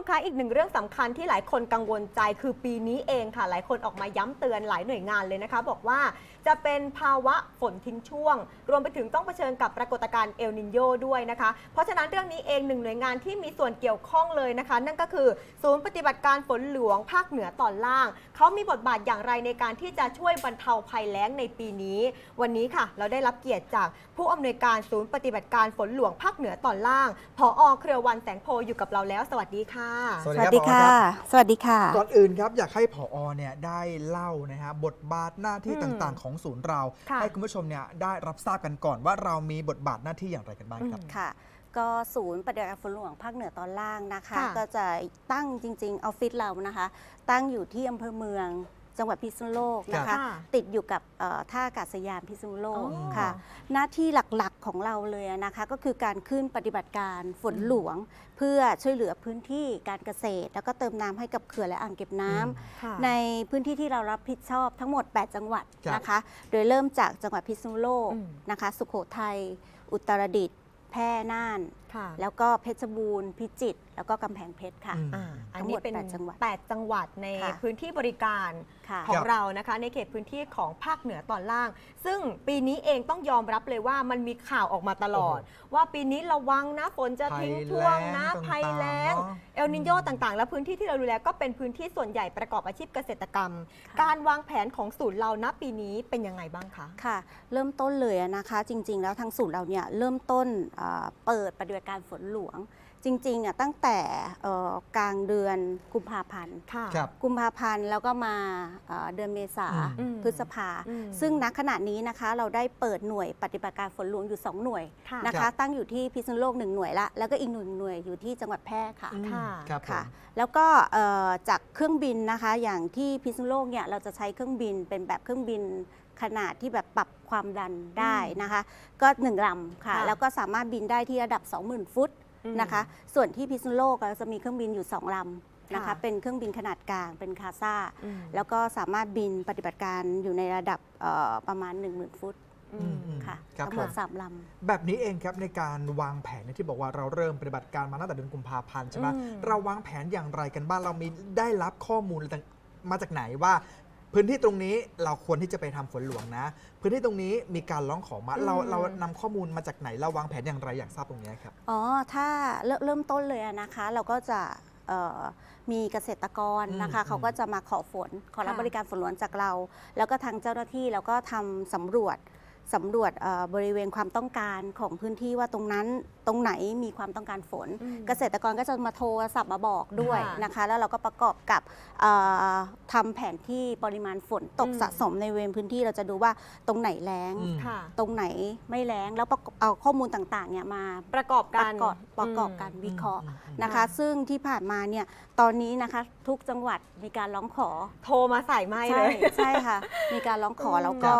มคะอีกหนึ่งเรื่องสำคัญที่หลายคนกังวลใจคือปีนี้เองค่ะ หลายคนออกมาย้ำเตือนหลายหน่วยงานเลยนะคะ บอกว่าจะเป็นภาวะฝนทิ้งช่วง รวมไปถึงต้องเผชิญกับปรากฏการณ์เอลนินโยด้วยนะคะ เพราะฉะนั้นเรื่องนี้เองหนึ่งหน่วยงานที่มีส่วนเกี่ยวข้องเลยนะคะ นั่นก็คือศูนย์ปฏิบัติการฝนหลวงภาคเหนือตอนล่าง เขามีบทบาทอย่างไรในการที่จะช่วยบรรเทาภัยแล้งในปีนี้ วันนี้ค่ะ เราได้รับเกียรติจากผู้อำนวยการศูนย์ปฏิบัติการฝนหลวงภาคเหนือตอนล่างผอเครือวันแสงโพอยู่กับเราแล้ว สวัสดีค่ะสวัสสดีวัสครับดีผอค่ะรับสวัสดีค่ะ ก่อนอื่นครับอยากให้ผอเนี่ยได้เล่านะฮะบทบาทหน้าที่อืมต่างๆ ของศูนย์เราค่ะให้คุณผู้ชมเนี่ยได้รับทราบกันก่อนว่าเรามีบทบาทหน้าที่อย่างไรกันบ้างครับอืมค่ะก็ศูนย์ปฏิบัติการฝนหลวงภาคเหนือตอนล่างนะคะค่ะก็จะตั้งจริงๆออฟฟิศเรานะคะ ตั้งอยู่ที่อำเภอเมืองจังหวัดพิษณุโลกนะคะค่ะติดอยู่กับเอ่อท่าอากาศยานพิษณุโลกอ๋อค่ะ หน้าที่หลักๆ ของเราเลยนะคะก็คือการขึ้นปฏิบัติการฝนหลวง เพื่อช่วยเหลือพื้นที่การเกษตร แล้วก็เติมน้ำให้กับเขื่อนและอ่างเก็บน้ำค่ะในพื้นที่ที่เรารับผิดชอบทั้งหมด 8 จังหวัดครับนะคะ โดยเริ่มจากจังหวัดพิษณุโลกอืม นะคะ สุโขทัยอุตรดิตถ์แพร่น่าน ค่ะ แล้วก็เพชรบูรณ์พิจิตรแล้วก็กำแพงเพชรค่ะ อืม อ่าอันทั้งหนี้มดเป็นแปดจังหวัดแปดจังหวัดในค่ะ พื้นที่บริการค่ะของครับ เรานะคะ ในเขตพื้นที่ของภาคเหนือตอนล่าง ซึ่งปีนี้เองต้องยอมรับเลยว่ามันมีข่าวออกมาตลอด ว่าปีนี้ระวังนะฝนจะทิ้งช่วงนะภัภัยยแล้แล้งงต่างๆเอลนินโยต่างๆ และพื้นที่ที่เราดูแลก็เป็นพื้นที่ส่วนใหญ่ประกอบอาชีพเกษตรกรรม ค่ะ การวางแผนของศูนย์เราณปีนี้เป็นยังไงบ้างคะ ค่ะ เริ่มต้นเลยอะนะคะ จริง ๆ แล้วทางศูนย์เราเนี่ยเริ่มต้นเอ่อเปิดปฏิบัติการฝนหลวง จริงๆอะตั้งแต่เอ่อกลางเดือนกุมภาพันธ์ค่ะครับกุมภาพันธ์แล้วก็มาเอ่อเดือนเมษาอืมพฤษภาอืมซึ่งณขณะนี้นะคะเราได้เปิดหน่วยปฏิบัติการฝนหลวงอยู่ 2 หน่วยค่ะนะครัคะบตั้งอยู่ที่พิษณุโลกหนึ่งหน่วยละแล้วก็อีกหนึ่งหน่วยอยู่ที่จังหวัดแพร่ค่ะอืมค่ะครับผมค่ะ แล้วก็เอ่อจากเครื่องบินนะคะอย่างที่พิษณุโลกเนี่ยเราจะใช้เครื่องบินเป็นแบบเครื่องบินขนาดที่แบบปรับความดันได้นะคะ ก็หนึ่งลำค่ะค่ะ แล้วก็สามารถบินได้ที่ระดับ 20,000 ฟุตอืม นะคะ ส่วนที่พิษณุโลกเราจะมีเครื่องบินอยู่2ลำนะคะ ค่ะเป็นเครื่องบินขนาดกลางเป็นคาซ่า อืม แล้วก็สามารถบินปฏิบัติการอยู่ในระดับเอ่อประมาณ 10,000 ฟุตอือืมมอืมค่ะครับทั้งหมดผม สามลแบบนี้เองครับในการวางแผนเนี่ยที่บอกว่าเราเริ่มปฏิบัติการมาตั้งแต่เดือนกุมภาพันธ์ใช่ไหมอืม เราวางแผนอย่างไรกันบ้างเรามีได้รับข้อมูลอะไรต่างมาจากไหนว่า พื้นที่ตรงนี้เราควรที่จะไปทำฝนหลวงนะ พื้นที่ตรงนี้มีการร้องขอมาเราเรานำข้อมูลมาจากไหนเราวางแผนอย่างไรอยากทราบตรงนี้ครับำอ๋อ ถ้าเริ่มเริ่มต้นเลยอะนะคะ เราก็จะเอ่อมีเกษตรกรนะคะ อืม เขาก็จะมาขอฝน ขอรับค่ะ บริการฝนหลวงจากเรา แล้วก็ทางเจ้าหน้าที่เราก็ทำสำรวจ สำรวจเอ่อบริเวณความต้องการของพื้นที่ว่าตรงนั้นตรงไหนมีความต้องการฝนอืมเกษตรกรก็จะมาโทรศัพท์มาบอกด้วยค่ะนะคะ แล้วเราก็ประกอบกับเอ่อทำแผนที่ปริมาณฝนตกอืมสะสมในบริเวณพื้นที่เราจะดูว่าตรงไหนแล้งอืมค่ะตรงไหนไม่แล้งแล้วประกอบเอาข้อมูลต่างๆเนี่ยมาประกอบปกัระนกอบประกอบการมวิเคราะห์อืมอืมนะคะค่ะซึ่งที่ผ่านมาเนี่ยตอนนี้นะคะทุกจังหวัดมีการร้องขอโทรมาใส่ไม้เลใช่ยใช่ค่ะ มีการร้องขออืมแล้วก็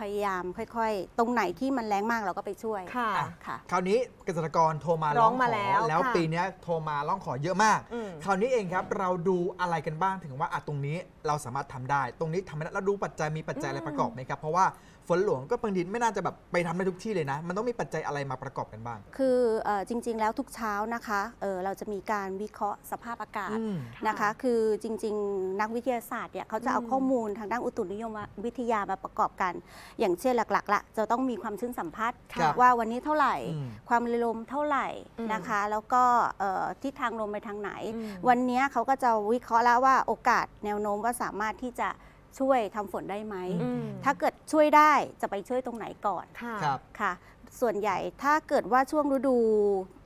พยายามค่อยๆ ตรงไหนที่มันแรงมากเราก็ไปช่วยค่ะ อะค่ะ คราวนี้เกษตรกรโทรมาร้องมาขแล้วแล้วค่ะปีเนี้ยโทรมาร้องขอเยอะมาก อืม คราวนี้เองครับเราดูอะไรกันบ้างถึงว่าอะตรงนี้เราสามารถทำได้ ตรงนี้ทำไม่ได้แล้วดูปัจจัยมีปัจจัยอะไรอืมประกอบไหมครับเพราะว่า ฝนหลวงก็บางทีไม่น่าจะแบบไปทำได้ทุกที่เลยนะ มันต้องมีปัจจัยอะไรมาประกอบกันบ้าง คือเออจริงๆ แล้วทุกเช้านะคะเออเราจะมีการวิเคราะห์สภาพอากาศอืม นะคะ คือจริงๆ นักวิทยาศาสตร์เนี่ยเขาจะเอาอืม ข้อมูลทางด้านอุตุนิยมวิทยามาประกอบกัน อย่างเช่นหลักๆละจะต้องมีความชื้นสัมพัทธ์ครับ ว่าวันนี้เท่าไหร่ อืม ความเร็วลมเท่าไหร่อืม นะคะ แล้วก็เอ่อทิศทางลมไปทางไหนอืมวันนี้เขาก็จะวิเคราะห์แล้วว่าโอกาสแนวโน้มว่าสามารถที่จะช่วยทำฝนได้ไหม อืม ถ้าเกิด ช่วยได้จะไปช่วยตรงไหนก่อน ค่ะ ครับ ค่ะ ส่วนใหญ่ถ้าเกิดว่าช่วงฤดู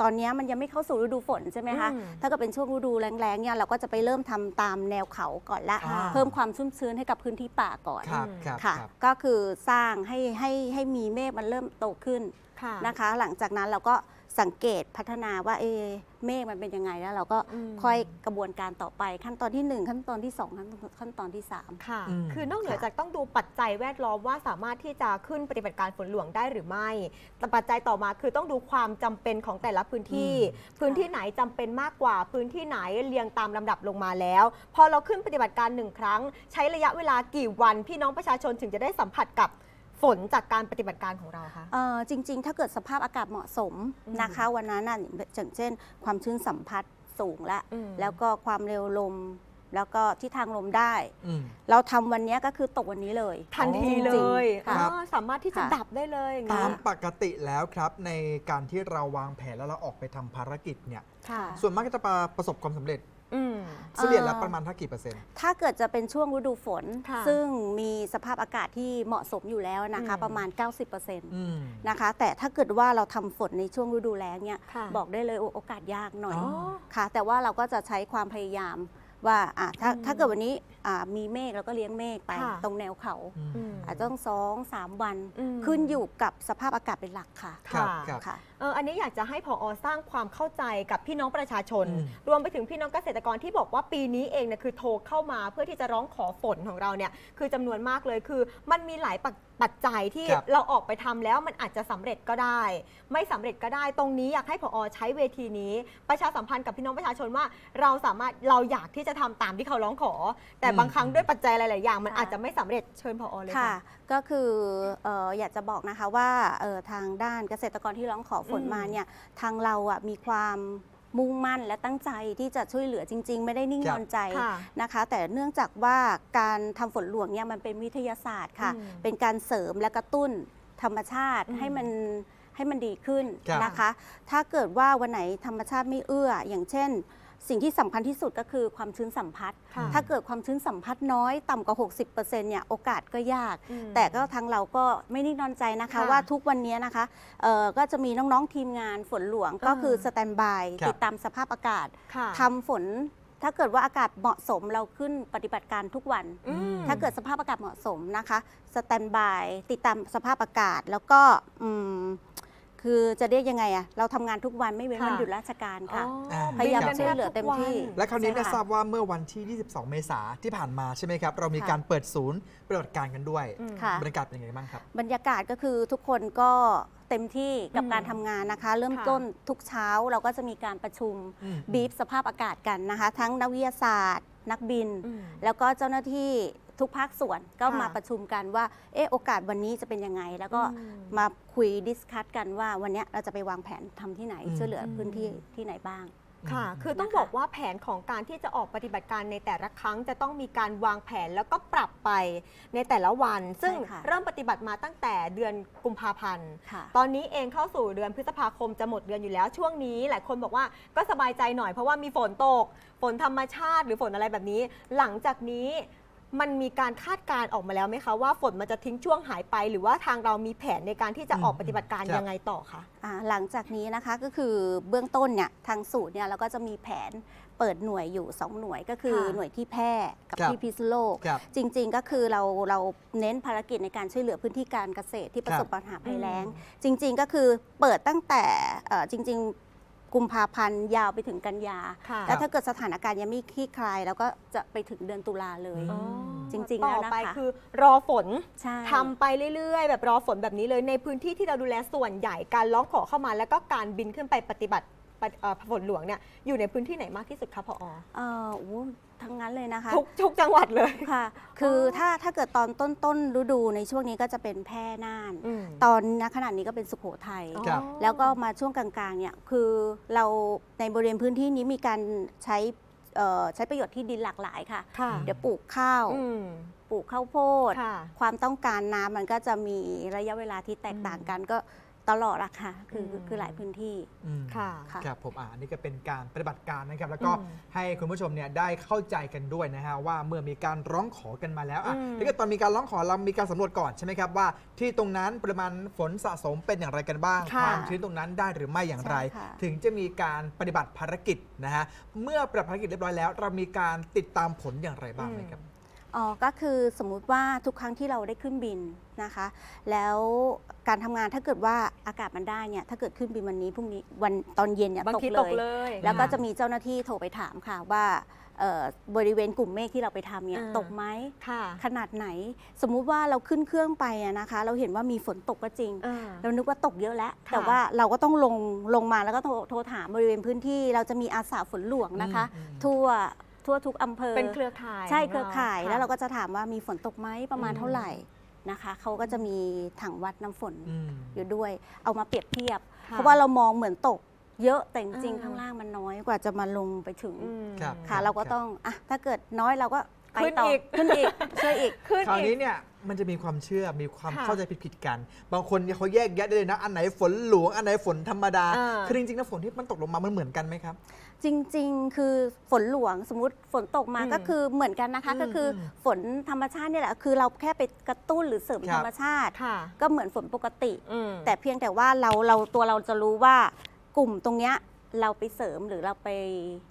ตอนนี้มันยังไม่เข้าสู่ฤดูฝนใช่ไหมคะ อืมถ้าเกิดเป็นช่วงฤดูแรงๆเนี่ยเราก็จะไปเริ่มทำตามแนวเขาก่อนละ อ่า เพิ่มความชุ่มชื้นให้กับพื้นที่ป่าก่อนครับครับค่ะ ครับ ก็คือสร้างให้ให้ให้มีเมฆมันเริ่มโตขึ้นค่ะ นะคะ หลังจากนั้นเราก็ สังเกตพัฒนาว่าเอะเมฆมันเป็นยังไงแล้วเราก็อืมค่อยกระบวนการต่อไป ขั้นตอนที่ 1 ขั้นตอนที่ 2 ขั้นขั้นตอนที่ 3 ค่ะอืมคือนอกเหนือจากต้องดูปัจจัยแวดล้อมว่าสามารถที่จะขึ้นปฏิบัติการฝนหลวงได้หรือไม่แต่ปัจจัยต่อมาคือต้องดูความจำเป็นของแต่ละพื้นที่ พื้นที่ไหนจำเป็นมากกว่า พื้นที่ไหนเรียงตามลำดับลงมาแล้ว พอเราขึ้นปฏิบัติการหนึ่งครั้ง ใช้ระยะเวลากี่วันพี่น้องประชาชนถึงจะได้สัมผัสกับ ฝนจากการปฏิบัติการของเราคะ เอ่อจริง ๆ ถ้าเกิดสภาพอากาศเหมาะสมอืมนะคะ วันนั้นน่ะอย่างเช่น ความชื้นสัมผัสสูงแล้วอืม แล้วก็ความเร็วลม แล้วก็ทิศทางลมได้ อืม เราทำวันเนี้ยก็คือตกวันนี้เลย ทันทีเลยค่ะอ๋อสามารถที่จะค่ะ ดับได้เลยอย่างตาเงี้มยปกติแล้วครับ ในการที่เราวางแผนแล้วเราออกไปทำภารกิจเนี่ย ค่ะ ส่วนมากก็จะประสบความสำเร็จ อืม เฉลี่ยแล้วประมาณเท่ากี่เปอร์เซ็นต์ ถ้าเกิดจะเป็นช่วงฤดูฝน ค่ะซึ่งมีสภาพอากาศที่เหมาะสมอยู่แล้วนะคะ อืม ประมาณ 90%อืมนะคะ แต่ถ้าเกิดว่าเราทำฝนในช่วงฤดูแล้งเนี่ยค่ะ บอกได้เลยโอโอกาสยากหน่อยอ๋อ ค่ะ แต่ว่าเราก็จะใช้ความพยายาม ว่าอะถ้าอืมถ้าเกิดวันนี้อ่ามีเมฆเราก็เลี้ยงเมฆไปค่ะ ตรงแนวเขาอืมอืม อาจจะต้องสองสามวันอืม ขึ้นอยู่กับสภาพอากาศเป็นหลักค่ะครับค่ะครับ ค่ะ เอออันนี้อยากจะให้พอสร้างความเข้าใจกับพี่น้องประชาชน อืม รวมไปถึงพี่น้องเกษตรกรที่บอกว่าปีนี้เองเนี่ยคือโทรเข้ามาเพื่อที่จะร้องขอฝนของเราเนี่ยคือจำนวนมากเลยคือ มันมีหลายปัจ ปัจจัยที่ครับเราออกไปทำแล้วมันอาจจะสำเร็จก็ได้ ไม่สำเร็จก็ได้ ตรงนี้อยากให้พอใช้เวทีนี้ ประชาสัมพันธ์กับพี่น้องประชาชนว่า เราสามารถเราอยากที่จะทำตามที่เขาร้องขอ แต่อืม บางครั้งด้วยปัจจัยหลาย ๆ อย่าง มันค่ะอาจจะไม่สำเร็จเชิญพอเลยค่ะ ค่ะ ก็คือเอ่ออยากจะบอกนะคะว่าเอ่อทางด้านเกษตรกรที่ร้องขอฝนอืมมาเนี่ยทางเราอะมีความ มุ่งมั่นและตั้งใจที่จะช่วยเหลือจริง ๆ ไม่ได้นิ่งครันบอนใจค่ะนะคะ แต่เนื่องจากว่าการทำฝนหลวงเนี่ยมันเป็นวิทยาศาสตร์ค่ะอืมเป็นการเสริมและกระตุ้นธรรมชาติอืมให้มันให้มันดีขึ้นครับนะคะ ถ้าเกิดว่าวันไหนธรรมชาติไม่เอื้อ อย่างเช่น สิ่งที่สำคัญที่สุดก็คือความชื้นสัมผัส ค่ะ ถ้าเกิดความชื้นสัมผัสน้อยต่ำกว่า 60%เนี่ยโอกาสก็ยาก อืม แต่ก็ทางเราก็ไม่นิ่งนอนใจนะคะ ค่ะว่าทุกวันนี้นะคะเอ่อก็จะมีน้องๆทีมงานฝนหลวงก็คืออ่าสแตนบายครับ ติดตามสภาพอากาศค่ะทำฝน ถ้าเกิดว่าอากาศเหมาะสมเราขึ้นปฏิบัติการทุกวัน อืม ถ้าเกิดสภาพอากาศเหมาะสมนะคะสแตนบายติดตามสภาพอากาศแล้วก็อืม คือจะเรียกยังไงอะเราทำงานทุกวันไม่เว้นค่ะ วันหยุดราชการค่ะ อ๋อพยายามบินกันช่วยเหลือเต็มที่ทุกวันและคราวนี้เนี่ยใช่ค่ะ ทราบว่าเมื่อวันที่ 22 เมษาที่ผ่านมาใช่ไหมครับ เรามีค่ะการเปิดศูนย์ปฏิบัติการกันด้วย อืม ค่ะ บรรยากาศเป็นยังไงบ้างครับ บรรยากาศก็คือทุกคนก็เต็มที่กับอืมการทำงานนะคะ เริ่มค่ะ ต้นทุกเช้าเราก็จะมีการประชุมอืม บีฟสภาพอากาศกันนะคะ ทั้งนักวิทยาศาสตร์ นักบิน อืม แล้วก็เจ้าหน้าที่ ทุกภาคส่วนก็ค่ะมาประชุมกันว่าเออโอกาสวันนี้จะเป็นยังไง แล้วก็อืม มาคุยดิสคัตกันว่าวันเนี้ยเราจะไปวางแผนทำที่ไหนอืม ช่วยเหลือพื้นที่ที่ไหนบ้าง ค่ะอืมคือต้องนะคะ บอกว่าแผนของการที่จะออกปฏิบัติการในแต่ละครั้งจะต้องมีการวางแผนแล้วก็ปรับไปในแต่ละวัน ซึ่งใช่ค่ะ เริ่มปฏิบัติมาตั้งแต่เดือนกุมภาพันธ์ ค่ะ ตอนนี้เองเข้าสู่เดือนพฤษภาคมจะหมดเดือนอยู่แล้วช่วงนี้ หลายคนบอกว่าก็สบายใจหน่อยเพราะว่ามีฝนตก ฝนธรรมชาติหรือฝนอะไรแบบนี้ หลังจากนี้ มันมีการคาดการณ์ออกมาแล้วไหมคะว่าฝนมันจะทิ้งช่วงหายไป หรือว่าทางเรามีแผนในการที่จะออกปฏิบัติการครับยังไงต่อคะอ่าหลังจากนี้นะคะก็คือเบื้องต้นเนี่ยทางสูตรเนี่ยเราก็จะมีแผนเปิดหน่วยอยู่ 2 หน่วยก็คือค่ะหน่วยที่แพร่กับครับที่พิษณุโลก ครับจริง ๆ ก็คือเราเราเน้นภารกิจในการช่วยเหลือพื้นที่การเกษตรที่ประสบปัญหาภัยแล้ง จริง ๆ ก็คือเปิดตั้งแต่เอ่อจริง ๆ กุมภาพันธ์ยาวไปถึงกันยา ค่ะแล้วถ้าเกิดสถานการณ์ยังไม่คลี่คลายเราก็จะไปถึงเดือนตุลาเลยอือ๋อ จริง ๆ แล้วนะคะต่อไปคือรอฝนใช่ทำไปเรื่อย ๆ แบบรอฝนแบบนี้เลยในพื้นที่ที่เราดูแลส่วนใหญ่การร้องขอเข้ามาแล้วก็การบินขึ้นไปปฏิบัติปฏิเอ่อ ฝนหลวงเนี่ยอยู่ในพื้นที่ไหนมากที่สุดคะพอเอ่อโอ้ทั้งนั้นเลยนะคะ ทุกทุกจังหวัดเลยค่ะ คือออถ้าถ้าเกิดตอนต้นต้นฤดูในช่วงนี้ก็จะเป็นแพร่น่านอืมตอนณขณะนี้ก็เป็นสุโขทัยครับแล้วก็มาช่วงกลางๆเนี่ยคือเราในบริเวณพื้นที่นี้มีการใช้เอ่อใช้ประโยชน์ที่ดินหลากหลายค่ะค่ะเดี๋ยวปลูกข้าวอืมปลูกข้าวโพดค่ะความต้องการน้ำมันก็จะมีระยะเวลาที่แตกต่างกันก็ ตลอดอะค่ะคืออม คือหลายพื้นที่ อืม ค่ะ ค่ะ ครับผมอ่านี่ก็เป็นการปฏิบัติการนะครับ แล้วก็อืมให้คุณผู้ชมเนี่ยได้เข้าใจกันด้วยนะฮะว่าเมื่อมีการร้องขอกันมาแล้วอะอืมถ้าเกิดตอนมีการร้องขอเรามีการสำรวจก่อนใช่ไหมครับว่า ที่ตรงนั้นปริมาณฝนสะสมเป็นอย่างไรกันบ้างค่ะความชื้นตรงนั้นได้หรือไม่อย่างไร ใช่ค่ะ ถึงจะมีการปฏิบัติภารกิจนะฮะเมื่อปฏิบัติภารกิจเรียบร้อยแล้ว เรามีการติดตามผลอย่างไรบ้างไหมครับอ๋ อก็คือสมมุติว่าทุกครั้งที่เราได้ขึ้นบินนะคะ แล้วการทำงานถ้าเกิดว่าอากาศมันได้เนี่ยถ้าเกิดขึ้นบินวันนี้พรุ่งนี้วันตอนเย็นเนี่ยบางตกทีเลตกยเลย แล้วก็ค่จะมีเจ้าหน้าที่โทรไปถามค่ะว่าเอ่อบริเวณกลุ่มเมฆที่เราไปทำเนี่ยอ่า ตกไหมค่ะขนาดไหน สมมุติว่าเราขึ้นเครื่องไปอะนะคะ เราเห็นว่ามีฝนตกก็จริง อ่า เรานึกว่าตกเยอะแล้ว ค่ะแต่ว่าเราก็ต้องลงลงมาแล้วก็โทรโทรถามบริเวณพื้นที่ เราจะมีอาสาฝนหลวงนะคะ อืมอืม ทั่ว ทั่วทุกอำเภอเป็นเครือข่ายใช่ขงเครือข่ายะแล้วเราก็จะถามว่ามีฝนตกไหมประมาณอืมเท่าไหร่นะคะเขาก็จะมีถังวัดน้ำฝนอืมอยู่ด้วย เอามาเปรียบเทียบค่เพราะว่าเรามองเหมือนตกเยอะแต่จริงอ่าๆข้างล่างมันน้อยกว่าจะมาลงไปถึงอืมครับค่ะ เราก็ต้องอะถ้าเกิดน้อยเราก็ไปขึ้นต่ออีกขึ้นอีกช่วยอีกขึ้นคราวอีนี้กเนี่ยมันจะมีความเชื่อมีความค่ะเข้าใจผิดๆกัน บางคนเนี่ยเขาแยกแยะได้เลยนะ อันไหนฝนหลวง อันไหนฝนธรรมดาอ่าคือจริงๆแล้วฝนที่มันตกลงมามันเหมือนกันไหมครับ จริง ๆ คือฝนหลวงสมมติฝนตกมาอืมก็คือเหมือนกันนะคะ อืมก็คืออมฝนธรรมชาติเนี่ยแหละคือเราแค่ไปกระตุ้นหรือเสริมครับ ธรรมชาติ ค่ะก็เหมือนฝนปกติ อืม แต่เพียงแต่ว่าเราเราตัวเราจะรู้ว่ากลุ่มตรงเนี้ยเราไปเสริมหรือเราไป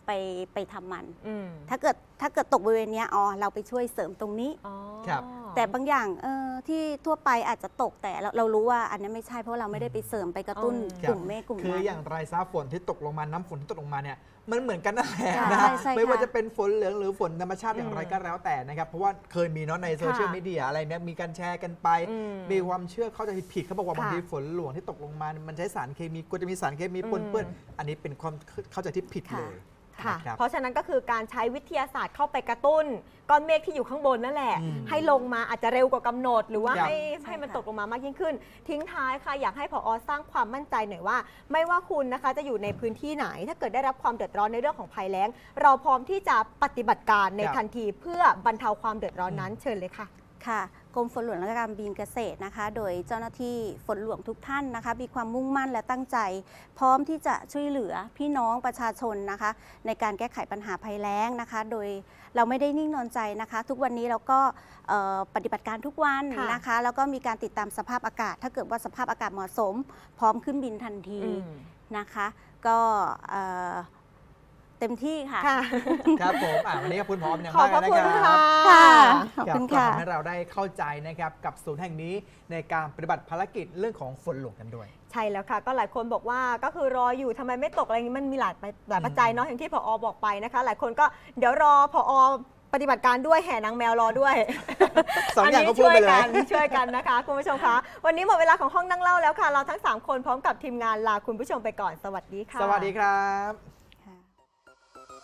ไปไปทำมัน อืม ถ้าเกิด ถ้าเกิดตกบริเวณเนี้ยอ๋อเราไปช่วยเสริมตรงนี้ อ๋อครับ แต่บางอย่างเออที่ทั่วไปอาจจะตกแต่เราเรารู้ว่าอันนั้นไม่ใช่เพราะเราไม่ได้ไปเสริมไปกระตุ้นอืมกลุ่มเมฆกลุ่มคือนั้น อย่างไรซะฝนที่ตกลงมาน้ำฝนที่ตกลงมาเนี่ยมันเหมือนกันนั่นแหละค่ะนะใช่ใช่ไม่ว่าค่ะจะเป็นฝนเหลืองหรือฝนธรรมชาติอย่างไรอืมก็แล้วแต่นะครับ เพราะว่าเคยมีเนาะในโซเชียลค่ะมีเดียอะไรเนี่ยมีการแชร์กันไป อืมมีความเชื่อเข้าใจผิดๆเขาบอกว่าค่ะ บางทีฝนหลวงที่ตกลงมาเนี่ยมันใช้สารเคมีกลัวจะมีสารเคมีปนเปื้อนอืมอันนี้เป็นความเข้าใจที่ผิดค่ะ เลย ค่ะ นะครับ เพราะฉะนั้นก็คือการใช้วิทยาศาสตร์เข้าไปกระตุ้นก้อนเมฆที่อยู่ข้างบนนั่นแหละ อืมให้ลงมาอาจจะเร็วกว่ากำหนด หรือว่าครับ ให้ใช่ให้มันค่ะตกลงมามากยิ่งขึ้น ทิ้งท้ายค่ะอยากให้ผอสร้างความมั่นใจหน่อยว่า ไม่ว่าคุณนะคะจะอยู่ในพื้นที่ไหน ถ้าเกิดได้รับความเดือดร้อนในเรื่องของภัยแล้ง เราพร้อมที่จะปฏิบัติการในครับทันทีเพื่อบรรเทาความเดือดร้อนนั้นเชิญเลยค่ะ ค่ะ กรมฝนหลวงและการบินเกษตรนะคะ โดยเจ้าหน้าที่ฝนหลวงทุกท่านนะคะ มีความมุ่งมั่นและตั้งใจ พร้อมที่จะช่วยเหลือพี่น้องประชาชนนะคะ ในการแก้ไขปัญหาภัยแล้งนะคะ โดยเราไม่ได้นิ่งนอนใจนะคะ ทุกวันนี้เราก็เอ่อปฏิบัติการทุกวันค่ะนะคะ แล้วก็มีการติดตามสภาพอากาศ ถ้าเกิดว่าสภาพอากาศเหมาะสม พร้อมขึ้นบินทันทีอืมนะคะ ก็ เอ่อเต็มที่ค่ะ ค่ะ ครับผมอะวันนี้ขอบคุณพร้อมอย่างขอบมากพเลระยคุณนะคค่ะ รับขอบครับคุณก็ค่ะทำให้เราได้เข้าใจนะครับกับศูนย์แห่งนี้ในการปฏิบัติภารกิจเรื่องของฝนหลวงกันด้วย ใช่แล้วค่ะ ก็หลายคนบอกว่าก็คือรออยู่ทำไมไม่ตกอะไรอย่างนี้มันมีหลายปัจหลายปัจจัยเนาะอย่างที่ผอบอกไปนะคะ หลายคนก็เดี๋ยวรอผอปฏิบัติการด้วยแห่นางแมวรอด้วยสองอย่างก็นพูดนี้ไปช่วยเลกัยนช่วยกันนะคะ คุณผู้ชมคะ วันนี้หมดเวลาของห้องนั่งเล่าแล้วค่ะ เราทั้ง 3 คนพร้อมกับทีมงานลาคุณผู้ชมไปก่อนสวัสดีค่ะ สวัสดีครับ